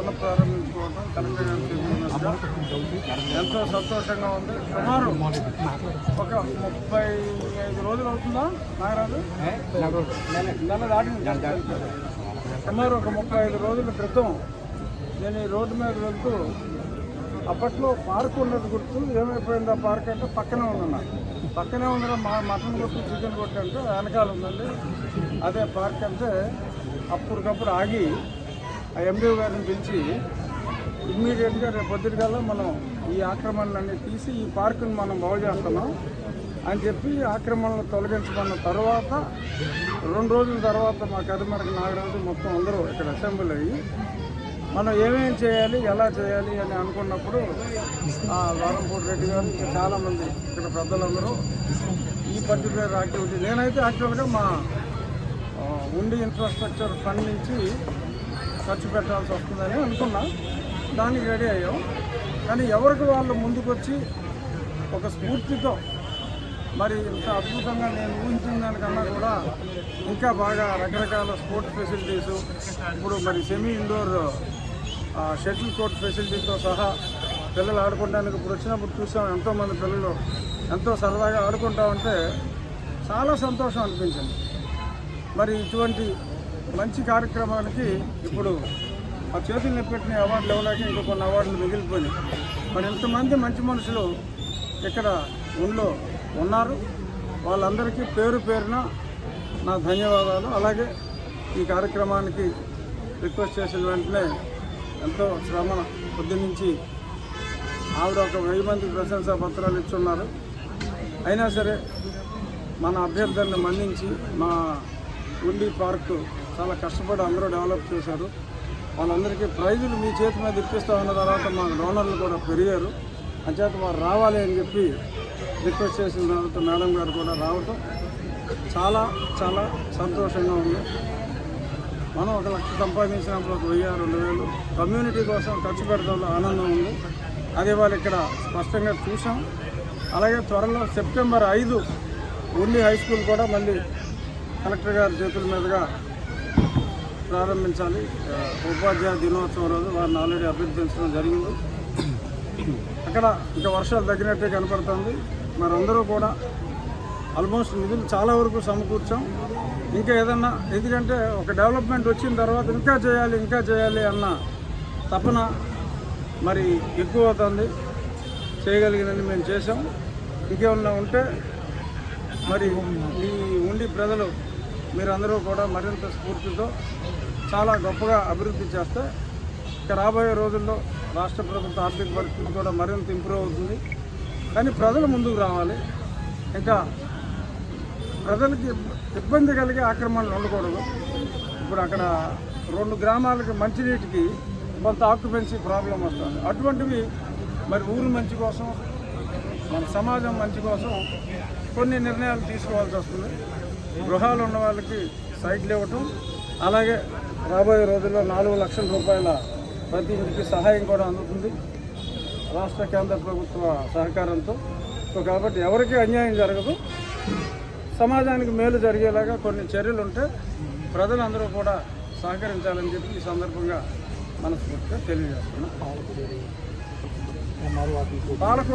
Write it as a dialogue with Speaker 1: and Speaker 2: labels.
Speaker 1: పునఃప్రారంభించుకోవడం ఎంతో సంతోషంగా ఉంది. సుమారు ఒక ముప్పై ఐదు రోజులు అవుతుందా నాగరాజు? నెల దాటింది. సుమారు ఒక ముప్పై ఐదు రోజుల క్రితం నేను ఈ రోడ్డు మీద వెళ్తూ అప్పట్లో పార్క్ ఉన్నది గుర్తు ఏమైపోయింది ఆ పార్క్ అంటే పక్కనే ఉంది పక్కనే ఉందిరా మా మటన్ కొట్టు చికెన్ కొట్టు అంటే వెనకాల ఉందండి. అదే పార్క్ అంటే అప్పటికప్పుడు ఆగి ఆ ఎండిఓ గారిని పిలిచి ఇమ్మీడియట్గా రేపు పొద్దుటికల్లా మనం ఈ ఆక్రమణలన్నీ తీసి ఈ పార్కుని మనం బాగు చేస్తున్నాం అని చెప్పి ఆక్రమణలు తొలగించుకున్న తర్వాత రెండు రోజుల తర్వాత మా కరిమరకు నాగరాజు మొత్తం అందరూ ఇక్కడ అసెంబ్లీ అయ్యి మనం ఏమేమి చేయాలి ఎలా చేయాలి అని అనుకున్నప్పుడు ఆ వారంపూడి రెడ్డి గారు ఇంకా చాలామంది ఇక్కడ పెద్దలందరూ ఈ పర్టికులర్ యాక్టివిటీ నేనైతే యాక్చువల్గా మా ఉండి ఇన్ఫ్రాస్ట్రక్చర్ ఫండ్ నుంచి ఖర్చు పెట్టాల్సి వస్తుందని అనుకున్నా. దానికి రెడీ అయ్యాం. కానీ ఎవరికి వాళ్ళు ముందుకొచ్చి ఒక స్ఫూర్తితో మరి ఇంత అద్భుతంగా నేను ఊహించిన దానికన్నా కూడా ఇంకా బాగా రకరకాల స్పోర్ట్స్ ఫెసిలిటీస్ ఇప్పుడు మరి సెమీ ఇండోర్ షటిల్ కోర్ట్ ఫెసిలిటీతో సహా పిల్లలు ఆడుకోవడానికి ఇప్పుడు వచ్చినప్పుడు చూసాం ఎంతోమంది పిల్లలు ఎంతో సరదాగా ఆడుకుంటా ఉంటే చాలా సంతోషం అనిపించింది. మరి ఇటువంటి మంచి కార్యక్రమానికి ఇప్పుడు ఆ చేతులు నిప్పెట్టిన అవార్డులు ఇవ్వలేక ఇంకా కొన్ని అవార్డులు మిగిలిపోయినాయి. మరి ఇంతమంది మంచి మనుషులు ఇక్కడ ఊళ్ళో ఉన్నారు? వాళ్ళందరికీ పేరు పేరున నా ధన్యవాదాలు. అలాగే ఈ కార్యక్రమానికి రిక్వెస్ట్ చేసిన వెంటనే ఎంతో శ్రమ పొద్దున్నుంచి ఆవిడ ఒక వెయ్యి మందికి ప్రశంసా పత్రాలు ఇచ్చున్నారు. అయినా సరే మన అభ్యర్థులను మన్నించి మా ఉండి పార్కు చాలా కష్టపడి అందరూ డెవలప్ చేశారు. వాళ్ళందరికీ ప్రైజులు మీ చేతి మీద ఇప్పిస్తా ఉన్న తర్వాత మా డోనర్లు కూడా పెరిగారు. అంచేత వారు రావాలి అని చెప్పి రిక్వెస్ట్ చేసిన తర్వాత మేడం గారు కూడా రావటం చాలా చాలా సంతోషంగా ఉంది. మనం ఒక లక్ష సంపాదించినప్పుడు ఒక వెయ్యి రెండు వేలు కమ్యూనిటీ కోసం ఖర్చు పెడతాం ఆనందం ఉంది. అది వాళ్ళు ఇక్కడ స్పష్టంగా చూసాం అలాగే త్వరలో సెప్టెంబర్ ఐదు ఉండి హై స్కూల్ కూడా మళ్ళీ కలెక్టర్ గారి చేతుల మీదుగా ప్రారంభించాలి. ఉపాధ్యాయ దినోత్సవం రోజు వారిని ఆల్రెడీ అభ్యర్థించడం జరిగింది. అక్కడ ఇంకా వర్షాలు తగ్గినట్టే కనపడుతుంది. మరి అందరూ కూడా ఆల్మోస్ట్ నిధులు చాలా వరకు సమకూర్చాం. ఇంకా ఏదన్నా ఎందుకంటే ఒక డెవలప్మెంట్ వచ్చిన తర్వాత ఇంకా చేయాలి ఇంకా చేయాలి అన్న తపన మరి ఎక్కువ అవుతుంది. చేయగలిగినని మేము చేసాం ఇంకేమన్నా ఉంటే మరి ఈ ఉండి ప్రజలు మీరందరూ కూడా మరింత స్ఫూర్తితో చాలా గొప్పగా అభివృద్ధి చేస్తే ఇక రాబోయే రోజుల్లో రాష్ట్ర ప్రభుత్వ ఆర్థిక పరిస్థితి కూడా మరింత ఇంప్రూవ్ అవుతుంది. కానీ ప్రజలు ముందుకు రావాలి. ఇంకా ప్రజలకి ఇబ్బంది కలిగే ఆక్రమణలు ఉండకూడదు. ఇప్పుడు అక్కడ రెండు గ్రామాలకి మంచినీటికి కొంత ఆక్యుపెన్సీ ప్రాబ్లం వస్తుంది. అటువంటివి మరి ఊరు మంచి కోసం మన సమాజం మంచి కోసం కొన్ని నిర్ణయాలు తీసుకోవాల్సి వస్తుంది. గృహాలు ఉన్న వాళ్ళకి సైట్లు ఇవ్వటం అలాగే రాబోయే రోజుల్లో నాలుగు లక్షల రూపాయల ప్రతి ఇంటికి సహాయం కూడా అందుతుంది. రాష్ట్ర కేంద్ర ప్రభుత్వ సహకారంతో. సో కాబట్టి ఎవరికీ అన్యాయం జరగదు. సమాజానికి మేలు జరిగేలాగా కొన్ని చర్యలు ఉంటే ప్రజలందరూ కూడా సహకరించాలని చెప్పి ఈ సందర్భంగా మనస్ఫూర్తిగా తెలియజేస్తున్నాం. పాలక